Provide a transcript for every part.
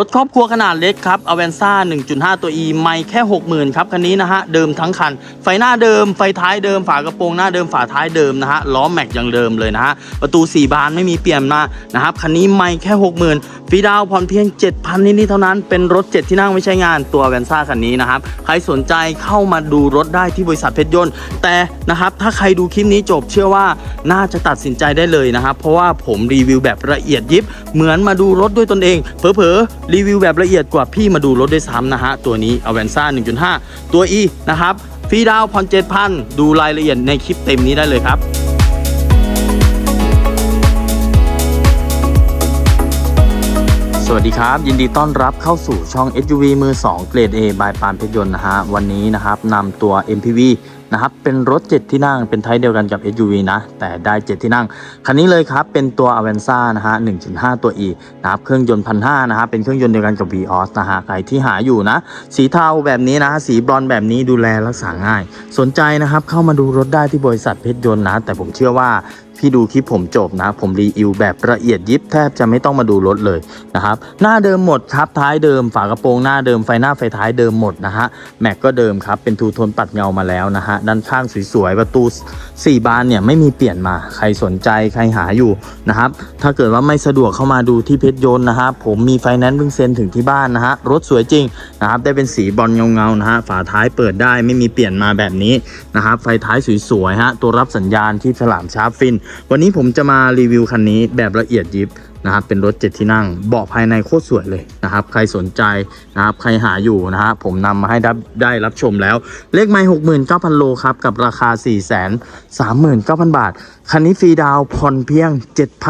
รถครอบครัวขนาดเล็กครับอเวนซ่า 1.5 ตัว E ไม่แค่ 60,000 ครับคันนี้นะฮะ เดิมทั้งคัน ไฟหน้าเดิม ไฟท้ายเดิม ฝากระโปรงหน้าเดิม ฝาท้ายเดิมนะฮะ ล้อแม็กยังเดิมเลยนะฮะ ประตู 4 บานไม่มีเปลี่ยนมานะครับ คันนี้ไม่แค่ 60,000ฟรีดาวผ่อนเพียง 7,000 นิดๆเท่านั้น เป็นรถ 7 ที่นั่งไม่ใช้งานตัวอเวนซ่าคันนี้นะครับ ใครสนใจเข้ามาดูรถได้ที่บริษัทเพชรยนต์ แต่นะครับ ถ้าใครดูคลิปนี้จบเชื่อว่าน่าจะตัดสินใจได้เลยนะครับ เพราะว่าผมรีวิวแบบละเอียดยิบ เหมือนมาดูรถด้วยตนเอง เผลอรีวิวแบบละเอียดกว่าพี่มาดูรถด้วยซ้ำนะฮะ ตัวนี้ a v a n z a 1.5 ตัว E นะครับฟรีดาวน์ผ่อน7,000 ดูรายละเอียดในคลิปเต็มนี้ได้เลยครับสวัสดีครับ ยินดีต้อนรับเข้าสู่ช่อง SUV มือ 2 เกรด A บายปานเพชรยนต์นะฮะ วันนี้นะครับนำตัว MPV นะครับ เป็นรถ 7 ที่นั่ง เป็นไทป์เดียวกันกับ SUV นะ แต่ได้ 7 ที่นั่ง คันนี้เลยครับ เป็นตัว a v a n z a นะฮะ 1.5 ตัว E นะครับ เครื่องยนต์พันห้านะฮะ เป็นเครื่องยนต์เดียวกันกับ Vios นะฮะ ใครที่หาอยู่นะ สีเทาแบบนี้นะ สีบรอนแบบนี้ดูแลรักษาง่าย สนใจนะครับ เข้ามาดูรถได้ที่บริษัทเพชรยนต์นะ แต่ผมเชื่อว่า พี่ดูคลิปผมจบนะ ผมรีวิวแบบละเอียดยิบแทบจะไม่ต้องมาดูรถเลยนะครับหน้าเดิมหมดครับท้ายเดิมฝากระโปรงหน้าเดิมไฟหน้าไฟท้ายเดิมหมดนะฮะแม็กก็เดิมครับเป็นทูโทนปัดเงามาแล้วนะฮะด้านข้างสวยๆประตู 4 บานเนี่ยไม่มีเปลี่ยนมาใครสนใจใครหาอยู่นะครับถ้าเกิดว่าไม่สะดวกเข้ามาดูที่เพชรยนต์นะครับผมมีไฟแนนซ์เพิ่งเซ็นถึงที่บ้านนะฮะรถสวยจริงนะครับได้เป็นสีบอลเงาๆนะฮะฝาท้ายเปิดได้ไม่มีเปลี่ยนมาแบบนี้นะครับไฟท้ายสวยๆฮะตัวรับสัญญาณที่ฉลามชาร์ปฟินวันนี้ผมจะมารีวิวคันนี้แบบละเอียดยิบนะครับเป็นรถ 7 ที่นั่งเบาะภายในโคตรสวยเลยนะครับ ใครสนใจนะครับใครหาอยู่นะฮะผมนำมาให้ได้ได้รับชมแล้ว เลขไมล์69,000โลครับ กับราคา 439,000 บาท คันนี้ฟรีดาวผ่อนเพียง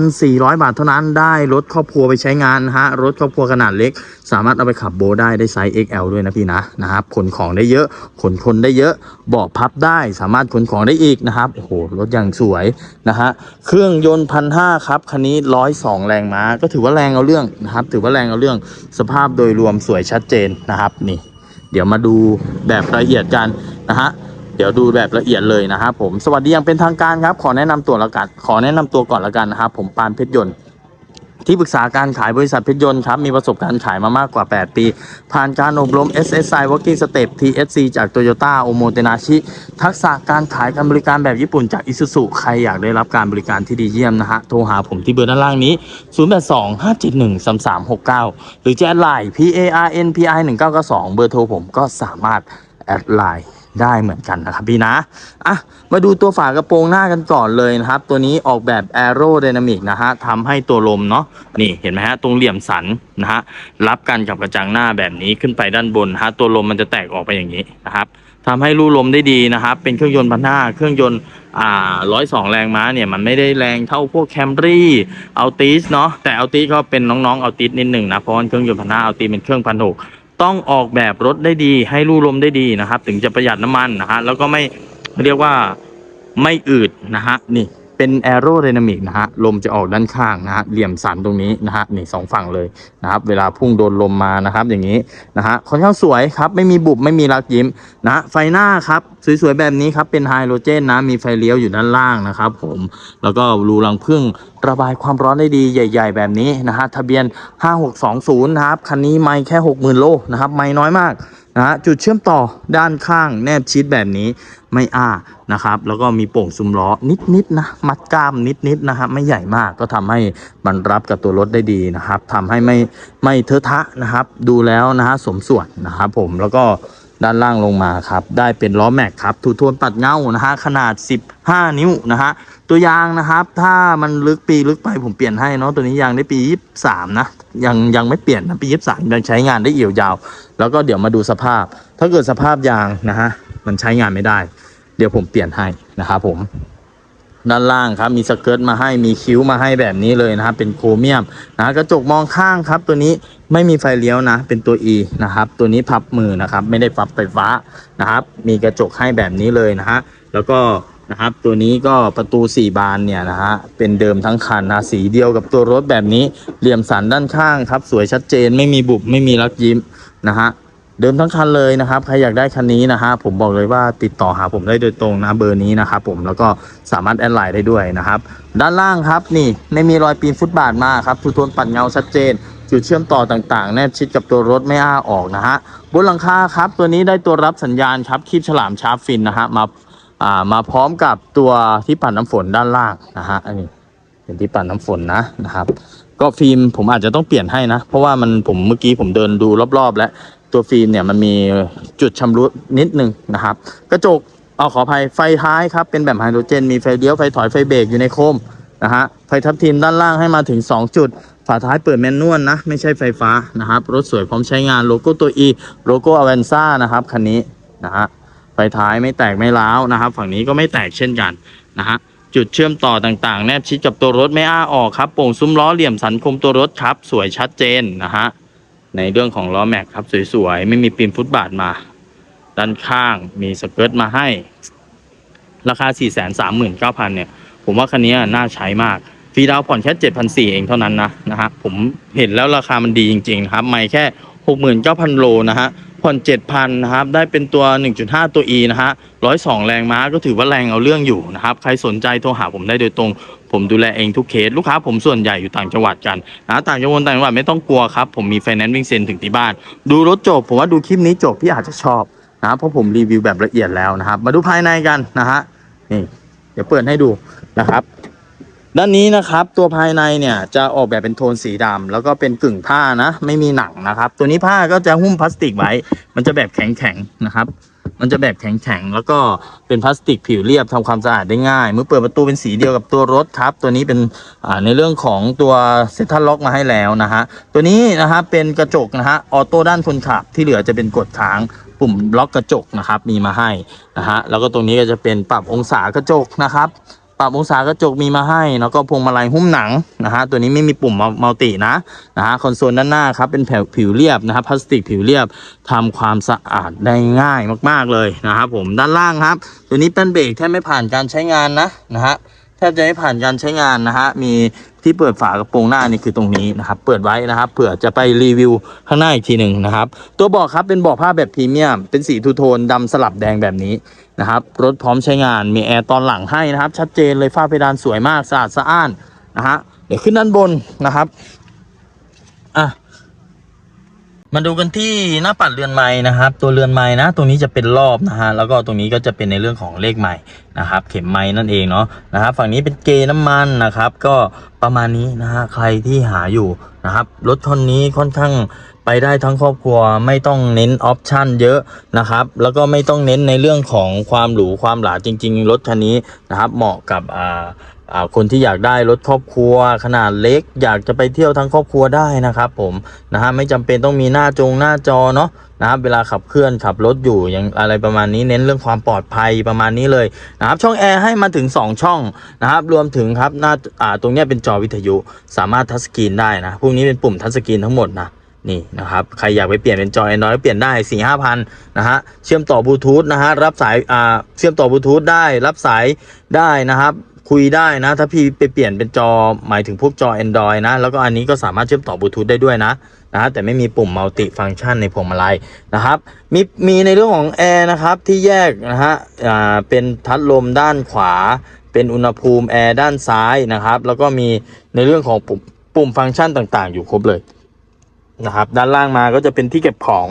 7,400 บาทเท่านั้นได้รถครอบครัวไปใช้งานนะฮะรถครอบครัวขนาดเล็ก สามารถเอาไปขับโบได้ได้ไซส์ XL ด้วยนะพี่นะนะครับขนของได้เยอะขนคนได้เยอะเบาะพับได้สามารถขนของได้อีกนะครับโอ้โหรถอย่างสวยนะฮะเครื่องยนต์พันห้าครับคันนี้ร้อยสองแรงม้าก็ถือว่าแรงเอาเรื่องนะครับ ถือว่าแรงเอาเรื่องสภาพโดยรวมสวยชัดเจนนะครับนี่ เดี๋ยวมาดูแบบละเอียดกันนะฮะเดี๋ยวดูแบบละเอียดเลยนะครับผมสวัสดีอย่างเป็นทางการครับ ขอแนะนำตัวละกันขอแนะนำตัวก่อนละกันนะครับผมปานเพชรยนต์ ที่ปรึกษาการขายบริษัทเพชรยนต์ครับ มีประสบการณ์ขายมามากกว่า 8 ปี ผ่านการอบรม SSI Working Step TSC จาก Toyota o m o t e n a s h i ทักษะการขายการบริการแบบญี่ปุ่นจาก Isuzu ใครอยากได้รับการบริการที่ดีเยี่ยมนะฮะ โทรหาผมที่เบอร์ด้านล่างนี้ 0825713369 หรือจะแอดไลน์ PARNPI 1992 เบอร์โทรผมก็สามารถแอดไลน์ ได้เหมือนกันนะครับพี่นะอะมาดูตัวฝากระโปรงหน้ากันก่อนเลยนะครับ ตัวนี้ออกแบบ Aerodynamic นะฮะทำให้ตัวลมเนาะนี่เห็นไหมฮะตรงเหลี่ยมสันนะฮะรับกันกับกระจังหน้าแบบนี้ขึ้นไปด้านบนฮะตัวลมมันจะแตกออกไปอย่างนี้นะครับทำให้รูลมได้ดีนะครับ เป็นเครื่องยนต์พันห้าเครื่องยนต์อ่าร้อยสองแรงม้าเนี่ยมันไม่ได้แรงเท่าพวกแคมรี่เอาติสเนาะแต่เอาติสก็เป็นน้องๆเอาติสนิดหนึ่งนะเพราะเครื่องยนต์พันห้าเอาติสเป็นเครื่องพันหก ต้องออกแบบรถได้ดี ให้รูลมได้ดีนะครับ ถึงจะประหยัดน้ำมันนะฮะแล้วก็ไม่เรียกว่าไม่อืดนะฮะนี่ เป็นแอโร d y นามิกนะฮะลมจะออกด้านข้างนะฮะเหลี่ยมสันตรงนี้นะฮะนี่สองฝั่งเลยนะครับเวลาพุ่งโดนลมมานะครับอย่างนี้นะฮะค่อนข้างสวยครับไม่มีบุบไม่มีรักยิ้มนะไฟหน้าครับสวยๆแบบนี้ครับเป็นไฮโดรเจนนะมีไฟเลี้ยวอยู่ด้านล่างนะครับผมแล้วก็รูรังพึ่งระบายความร้อนได้ดีใหญ่ ๆ แบบนี้นะฮะทะเบียน 5620นะครับคันนี้ไม่แค่ 60,000 โลนะครับไม่น้อยมาก นะจุดเชื่อมต่อด้านข้างแนบชิดแบบนี้ไม่อ้านะครับ แล้วก็มีโป่งซุ้มล้อนิดๆนะมัดกล้ามนิดๆนะฮะไม่ใหญ่มากก็ทำให้มันรับกับตัวรถได้ดีนะครับทำให้ไม่ไม่เทอะทะนะครับ ดูแล้วนะฮะสมส่วนนะครับผมแล้วก็ ด้านล่างลงมาครับ ได้เป็นล้อแม็กครับทูทวนปัดเงานะฮะขนาด 15 นิ้วนะฮะตัวยางนะครับ ถ้ามันลึกปีลึกไปผมเปลี่ยนให้เนาะตัวนี้ยางได้ปี 23 นะ ยังยังไม่เปลี่ยนนะปี 23 ยังใช้งานได้เอี่ยวยาว แล้วก็เดี๋ยวมาดูสภาพ ถ้าเกิดสภาพยางนะฮะมันใช้งานไม่ได้ เดี๋ยวผมเปลี่ยนให้นะครับผม ด้านล่างครับมีสเกิร์ตมาให้มีคิ้วมาให้แบบนี้เลยนะครับเป็นโครเมียมนะกระจกมองข้างครับ ตัวนี้ไม่มีไฟเลี้ยวนะ เป็นตัว E นะครับ ตัวนี้พับมือนะครับ ไม่ได้พับไฟฟ้านะครับ มีกระจกให้แบบนี้เลยนะฮะแล้วก็นะครับตัวนี้ก็ประตู 4 บานเนี่ยนะฮะเป็นเดิมทั้งคันนะสีเดียวกับตัวรถแบบนี้เหลี่ยมสันด้านข้างครับ สวยชัดเจนไม่มีบุบไม่มีรักยิ้มนะฮะ เดิมทั้งคันเลยนะครับ ใครอยากได้คันนี้นะฮะผมบอกเลยว่าติดต่อหาผมได้โดยตรงนะเบอร์นี้นะครับผมแล้วก็สามารถแอดไลน์ได้ด้วยนะครับ ด้านล่างครับนี่ไม่มีรอยปีนฟุตบาทมาครับทูโทนปัดเงาชัดเจน จุดเชื่อมต่อต่างๆ แนบชิดกับตัวรถไม่อ้าออกนะฮะบนหลังคาครับ ตัวนี้ได้ตัวรับสัญญาณครับคีบฉลามชาร์ปฟินนะฮะมาอ่ามาพร้อมกับตัวที่ปัดน้ำฝนด้านล่างนะฮะอันนี้เป็นที่ปัดน้ำฝนนะนะครับ ก็ฟิล์มผมอาจจะต้องเปลี่ยนให้นะ เพราะว่ามันผมเมื่อกี้ผมเดินดูรอบๆ แล้ว ตัวฟิล์มเนี่ยมันมีจุดชำรุดนิดนึงนะครับ กระจกเอาขออภัยไฟท้ายครับเป็นแบบไฮโดรเจน มีไฟเลี้ยวไฟถอยไฟเบรกอยู่ในโคมนะฮะไฟทับทิมด้านล่างให้มาถึง 2 จุด ฝาท้ายเปิดแมนนวลนะ ไม่ใช่ไฟฟ้านะครับ รถสวยพร้อมใช้งานโลโก้ตัว E โลโก้อเวนซ่านะครับคันนี้นะฮะไฟท้ายไม่แตกไม่ร้าวนะครับ ฝั่งนี้ก็ไม่แตกเช่นกันนะฮะจุดเชื่อมต่อต่างๆ แนบชิดกับตัวรถไม่อ้าออกครับโป่งซุ้มล้อเหลี่ยมสันคมตัวรถครับ สวยชัดเจนนะฮะ ในเรื่องของล้อแม็กครับสวยๆ ไม่มีปีนฟุตบาทมา ด้านข้างมีสเกิร์ตมาให้ ราคา 4 3 9 0 0 0 เนี่ย ผมว่าคันนี้น่าใช้มากฟรีดาวผ่อนแค่ 7,400 เองเท่านั้นนะนะฮะผมเห็นแล้วราคามันดีจริงๆครับไม่แค่ 69,000 โลนะฮะผ่อน7,000นะครับ ได้เป็นตัว 1.5 ตัว E นะฮะ102 แรงม้าก็ถือว่าแรงเอาเรื่องอยู่นะครับ ใครสนใจโทรหาผมได้โดยตรง ผมดูแลเองทุกเคสลูกค้าผมส่วนใหญ่อยู่ต่างจังหวัดกันนะต่างจังหวัดต่างจังหวัดไม่ต้องกลัวครับ ผมมีไฟแนนซ์วิ่งเซ็นถึงที่บ้าน ดูรถจบ ผมว่าดูคลิปนี้จบพี่อาจจะชอบนะเพราะผมรีวิวแบบละเอียดแล้วนะครับ มาดูภายในกันนะฮะนี่เดี๋ยวเปิดให้ดูนะครับ ด้านนี้นะครับตัวภายในเนี่ยจะออกแบบเป็นโทนสีดำแล้วก็เป็นกึ่งผ้านะ ไม่มีหนังนะครับ ตัวนี้ผ้าก็จะหุ้มพลาสติกไว้ มันจะแบบแข็งๆนะครับ มันจะแบบแข็งๆ แล้วก็เป็นพลาสติกผิวเรียบทำความสะอาดได้ง่าย เมื่อเปิดประตูเป็นสีเดียวกับตัวรถครับ ตัวนี้เป็นในเรื่องของตัวเซ็นทรัลล็อกมาให้แล้วนะฮะ ตัวนี้นะฮะเป็นกระจกนะฮะออโต้ด้านคนขับที่เหลือจะเป็นกดทางปุ่มล็อกกระจกนะครับมีมาให้นะฮะแล้วก็ตรงนี้ก็จะเป็นปรับองศากระจกนะครับ รับองศากระจกมีมาให้ แล้วก็พวงมาลัยหุ้มหนังนะฮะตัวนี้ไม่มีปุ่มมัลตินะนะฮะคอนโซลด้านหน้าครับเป็นแผ่ผิวเรียบนะครับพลาสติกผิวเรียบทำความสะอาดได้ง่ายมาก ๆเลยนะครับผมด้านล่างครับ ตัวนี้เป็นเบรกแทบไม่ผ่านการใช้งานนะนะฮะแทบจะไม่ผ่านการใช้งานนะฮะมีที่เปิดฝากระโปรงหน้านี่คือตรงนี้นะครับ เปิดไว้นะครับเผื่อจะไปรีวิวข้างหน้าอีกทีหนึ่งนะครับ ตัวเบาะครับเป็นเบาะผ้าแบบพรีเมียมเป็นสีทูโทนดำสลับแดงแบบนี้ นะครับ รถพร้อมใช้งานมีแอร์ตอนหลังให้นะครับ ชัดเจนเลยฝ้าเพดานสวยมากสะอาดสะอ้านนะฮะเดี๋ยวขึ้นด้านบนนะครับอะมาดูกันที่หน้าปัดเรือนไม้นะครับ ตัวเรือนไม้นะ ตรงนี้จะเป็นรอบนะฮะแล้วก็ตรงนี้ก็จะเป็นในเรื่องของเลขไม้นะครับ เข็มไม้นั่นเองเนาะนะครับ ฝั่งนี้เป็นเกน้ำมันนะครับ ก็ประมาณนี้นะฮะใครที่หาอยู่นะครับรถคันนี้ค่อนข้าง ไปได้ทั้งครอบครัวไม่ต้องเน้นออปชั่นเยอะนะครับ แล้วก็ไม่ต้องเน้นในเรื่องของความหรูความหราจริง ๆ รถคันนี้นะครับ เหมาะกับอ่าคนที่อยากได้รถครอบครัว ขนาดเล็ก อยากจะไปเที่ยวทั้งครอบครัวได้นะครับ ผมนะฮะไม่จำเป็นต้องมีหน้าจงหน้าจอเนาะนะครับเวลาขับเคลื่อนขับรถอยู่อย่างอะไรประมาณนี้เน้นเรื่องความปลอดภัยประมาณนี้เลยนะครับช่องแอร์ให้มาถึง 2 ช่องนะครับรวมถึงครับหน้าอ่าตรงเนี้ยเป็นจอวิทยุ สามารถทัชสกรีนได้นะพวกนี้เป็นปุ่มทัชสกรีนทั้งหมดนะ นี่นะครับใครอยากไปเปลี่ยนเป็นจอ Android เปลี่ยนได้4ี่ห้าพันนะฮะเชื่อมต่อบลูทูธนะฮะรับสายอ่าเชื่อมต่อบลูทูธได้รับสายได้นะครับคุยได้นะ ถ้าพี่ไปเปลี่ยนเป็นจอหมายถึงพวกจอ Android นะ แล้วก็อันนี้ก็สามารถเชื่อมต่อบลูทูธได้ด้วยนะนะฮะแต่ไม่มีปุ่มมัลติฟัง c t ชันในพวงมาลัยนะครับ มีมีในเรื่องของแอร์นะครับที่แยกนะฮะอ่าเป็นพัดลมด้านขวา เป็นอุณหภูมิแอร์ด้านซ้ายนะครับ แล้วก็มีในเรื่องของปุ่มปุ่มฟังก์ชันต่างๆ อยู่ครบเลย นะครับ ด้านล่างมาก็จะเป็นที่เก็บของ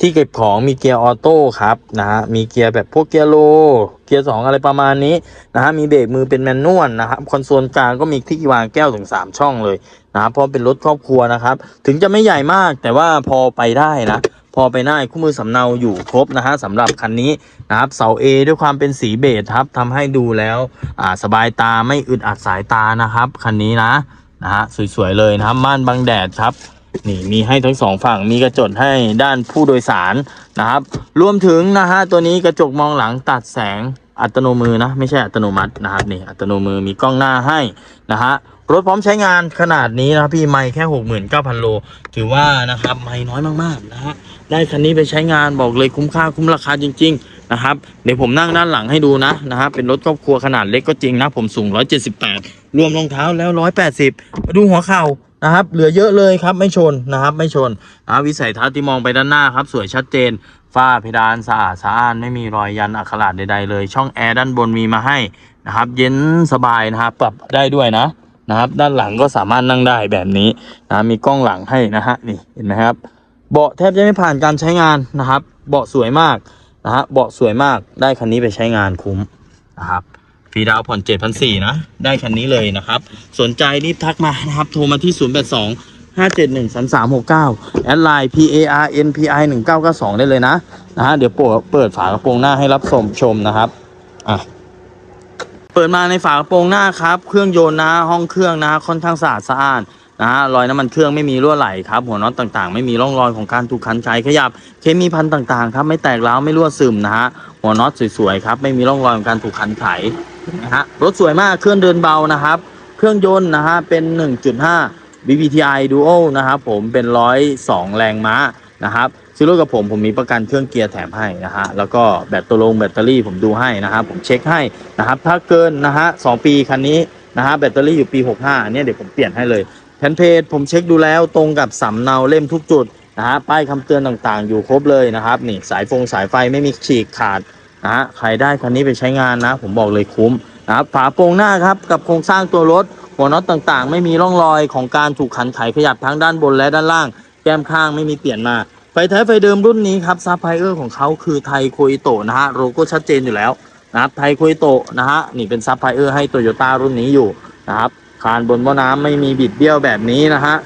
ที่เก็บของมีเกียร์ออโต้ครับนะฮะมีเกียร์แบบพวกเกียร์โล เกียร์สองอะไรประมาณนี้นะฮะมีเบรกมือเป็นแมนนวลนะครับคอนโซลกลางก็มีที่วางแก้วถึง 3 ช่องเลยนะครับเพราะเป็นรถครอบครัวนะครับ ถึงจะไม่ใหญ่มากแต่ว่าพอไปได้นะพอไปได้คู่มือสำเนาอยู่ครบนะฮะสำหรับคันนี้นะครับเสา A ด้วยความเป็นสีเบจครับทำให้ดูแล้วสบายตาไม่อึดอัดสายตานะครับคันนี้นะ นะฮะสวยๆเลยนะครับม่านบังแดดครับนี่มีให้ทั้งสองฝั่งมีกระจกให้ด้านผู้โดยสารนะครับรวมถึงนะฮะตัวนี้กระจกมองหลังตัดแสงอัตโนมือนะไม่ใช่อัตโนมัตินะครับนี่อัตโนมือมีกล้องหน้าให้นะฮะรถพร้อมใช้งานขนาดนี้นะพี่ไม่แค่หกหมื่นเก้าพันโล ถือว่านะครับไม่น้อยมากๆนะฮะได้คันนี้ไปใช้งานบอกเลยคุ้มค่าคุ้มราคาจริง ๆ นะครับ เดี๋ยวผมนั่งด้านหลังให้ดูนะนะฮะเป็นรถครอบครัวขนาดเล็กก็จริงนะ ผมสูง 178 รวมรองเท้าแล้ว 180 มาดูหัวเข่านะครับ เหลือเยอะเลยครับไม่ชนนะครับ ไม่ชนนะวิสัยทัศน์ที่มองไปด้านหน้าครับ สวยชัดเจน ฝ้าเพดานสะอาดสะอ้านไม่มีรอยยันอักขระใดๆเลย ช่องแอร์ด้านบนมีมาให้นะครับ เย็นสบายนะครับปรับได้ด้วยนะนะครับ ด้านหลังก็สามารถนั่งได้แบบนี้นะมีกล้องหลังให้นะฮะนี่เห็นไหมครับ เบาะแทบจะไม่ผ่านการใช้งานนะครับ เบาะสวยมาก นะฮะเบาะสวยมากได้คันนี้ไปใช้งานคุ้มนะครับฟรีดาวผ่อนเจ็ดพันสี่นะได้คันนี้เลยนะครับ สนใจรีบทักมานะครับ โทรมาที่ 0 8 2 5 7 1 3 3 6 9แอดไลน์ P A R N P I 1 9 9 2 ได้เลยนะนะฮะเดี๋ยวเปิดเปิดฝากระโปรงหน้าให้รับชมชมนะครับอะเปิดมาในฝากระโปรงหน้าครับ เครื่องยนต์นะห้องเครื่องนะค่อนข้างสะอาดสะอาน นะฮะรอยน้ำมันเครื่องไม่มีรั่วไหลครับหัวน็อตต่างๆ ไม่มีร่องรอยของการถูกขันไขขยับ เคมีพันต่างๆครับไม่แตกร้าวไม่รั่วซึมนะฮะหัวน็อตสวยๆครับไม่มีร่องรอยของการถูกขันไขนะฮะรถสวยมากเครื่องเดินเบานะครับ เครื่องยนต์นะฮะเป็น 1.5 BBTI Duo นะครับผมเป็น 102 แรงม้านะครับซื้อรถกับผมผมมีประกันเครื่องเกียร์แถมให้นะฮะแล้วก็แบตตอรี่แบตเตอรี่ผมดูให้นะครับผมเช็คให้นะครับถ้าเกินนะฮะสองปีคันนี้นะฮะแบตเตอรี่อยู่ปี 65เนี่ยเดี๋ยวผมเปลี่ยนให้เลย แผ่นเพจผมเช็คดูแล้วตรงกับสำเนาเล่มทุกจุดนะฮะป้ายคำเตือนต่างๆ อยู่ครบเลยนะครับนี่สายฟงสายไฟไม่มีฉีกขาดนะฮะใครได้คันนี้ไปใช้งานนะ ผมบอกเลยคุ้มนะครับฝาโปรงหน้าครับกับโครงสร้างตัวรถ หัวน็อตต่างๆ ไม่มีร่องรอยของการถูกขันไขขยับทั้งด้านบนและด้านล่าง แก้มข้างไม่มีเปลี่ยนมาไฟท้ายไฟเดิมรุ่นนี้ครับซับไพเออร์ของเขาคือไทยโคอิโตะนะฮะโลโก้ชัดเจนอยู่แล้วนะครับไทยโคอิโตะนะฮะนี่เป็นซับไพเออร์ให้โตโยต้ารุ่นนี้อยู่นะครับ คานบนหม้อน้ำไม่มีบิดเบี้ยวแบบนี้นะฮะ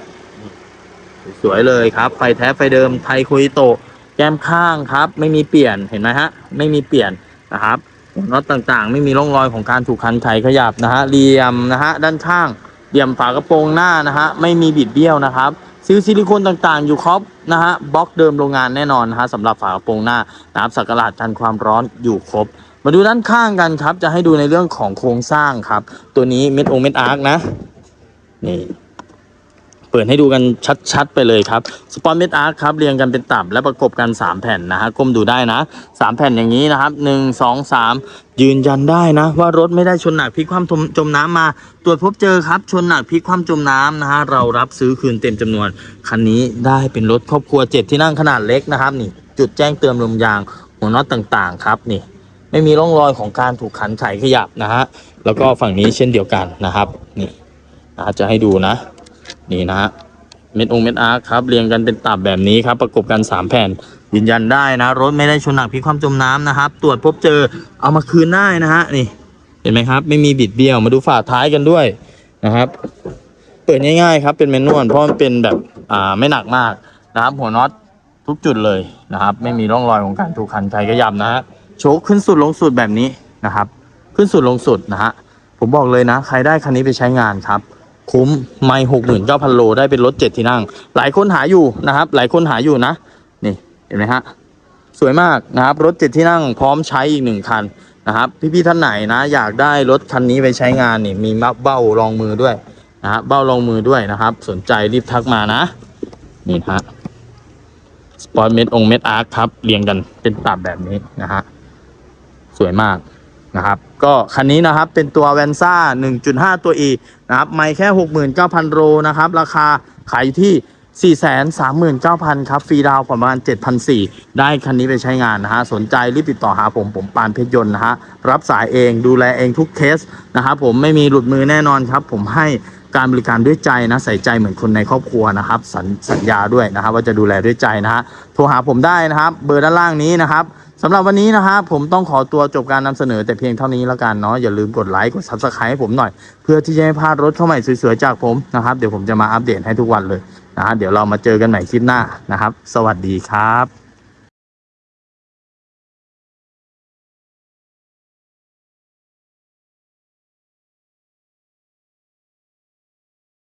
สวยเลยครับ ไฟแท้ไฟเดิมไทยคอิโตะแก้มข้างครับ ไม่มีเปลี่ยนเห็นไหมฮะ ไม่มีเปลี่ยนนะครับหัวน็อตต่างๆ ไม่มีร่องรอยของการถูกคันไขขยับนะฮะเหลี่ยมนะฮะด้านข้างเหลี่ยมฝากระโปรงหน้านะฮะไม่มีบิดเบี้ยวนะครับ ซื้อซิลิโคนต่างๆ อยู่ครบนะฮะบล็อกเดิมโรงงานแน่นอนนะฮะสำหรับฝากระโปรงหน้านะครับสักหลาดกันความร้อนอยู่ครบ มาดูด้านข้างกันครับ จะให้ดูในเรื่องของโครงสร้างครับ ตัวนี้เม็ดองเม็ดอาร์คนะนี่เปิดให้ดูกันชัดๆ ไปเลยครับ สปอนเม็ดอาร์คครับ เรียงกันเป็นตับและประกบกัน 3 แผ่นนะฮะก้มดูได้นะ 3 แผ่นอย่างนี้นะครับ 1 2 3 ยืนยันได้นะ ว่ารถไม่ได้ชนหนักพลิกคว่ำจมจมน้ำมา ตรวจพบเจอครับ ชนหนักพลิกคว่ำจมน้ำนะฮะเรารับซื้อคืนเต็มจำนวน คันนี้ได้เป็นรถครอบครัว 7 ที่นั่งขนาดเล็กนะครับนี่จุดแจ้งเตือนลมยาง หัวน็อตต่างๆ ครับนี่ ไม่มีร่องรอยของการถูกขันไขขยับนะฮะแล้วก็ฝั่งนี้เช่นเดียวกันนะครับนี่นะจะให้ดูนะ นี่นะฮะเม็ดองเม็ดอาร์ครับเรียงกันเป็นตับแบบนี้ครับ ประกบกัน 3 แผ่น ยืนยันได้นะ รถไม่ได้ชนหนักพิความจมน้ำนะครับ ตรวจพบเจอเอามาคืนได้นะฮะนี่ เห็นไหมครับ ไม่มีบิดเบี้ยวมาดูฝาท้ายกันด้วยนะครับ เปิดง่ายๆครับเป็นแมนนวลเพราะมันเป็นแบบอ่าไม่หนักมากนะครับ หัวน็อตทุกจุดเลยนะครับ ไม่มีร่องรอยของการถูกขันไขขยับนะฮะ โชคขึ้นสุดลงสุดแบบนี้นะครับ ขึ้นสุดลงสุดนะฮะผมบอกเลยนะ ใครได้คันนี้ไปใช้งานครับ คุ้มไม่หกหมื่นเก้าพันโลได้เป็นรถเจ็ดที่นั่ง หลายคนหาอยู่นะครับ หลายคนหาอยู่นะ นี่เห็นไหมฮะสวยมากนะครับรถเจ็ดที่นั่งพร้อมใช้อีกหนึ่งคันนะครับ พี่ๆท่านไหนนะ อยากได้รถคันนี้ไปใช้งานนี่มีมับเบ้ารองมือด้วยนะฮะเบ้ารองมือด้วยนะครับ สนใจรีบทักมานะ นี่นะฮะสปอร์ตเมดองเม็ดอาร์คครับเรียงกันเป็นตับแบบนี้นะฮะ สวยมากนะครับ ก็คันนี้นะครับเป็นตัวแวนซ่า1.5 ตัว E นะครับ ไม่แค่ 69,000 โลนะครับ ราคาขายอยู่ที่ 439,000 ครับ ฟรีดาวประมาณ 7,400 ได้คันนี้ไปใช้งานนะฮะ สนใจรีบติดต่อหาผม ผมปานเพชรยนต์นะฮะ รับสายเองดูแลเองทุกเคสนะครับผมไม่มีหลุดมือแน่นอนครับ ผมให้การบริการด้วยใจนะใส่ใจเหมือนคนในครอบครัวนะครับส,สัญญาด้วยนะครับ ว่าจะดูแลด้วยใจนะฮะโทรหาผมได้นะครับ เบอร์ด้านล่างนี้นะครับ สำหรับวันนี้นะครับผมต้องขอตัวจบการนำเสนอแต่เพียงเท่านี้แล้วกันเนาะอย่าลืมกดไลค์กด subscribe ให้ผมหน่อย เพื่อที่จะไม่พลาดรถเข้าใหม่สวยๆจากผมนะครับเดี๋ยวผมจะมาอัปเดตให้ทุกวันเลยนะฮะเดี๋ยวเรามาเจอกันใหม่คลิปหน้านะครับ สวัสดีครับ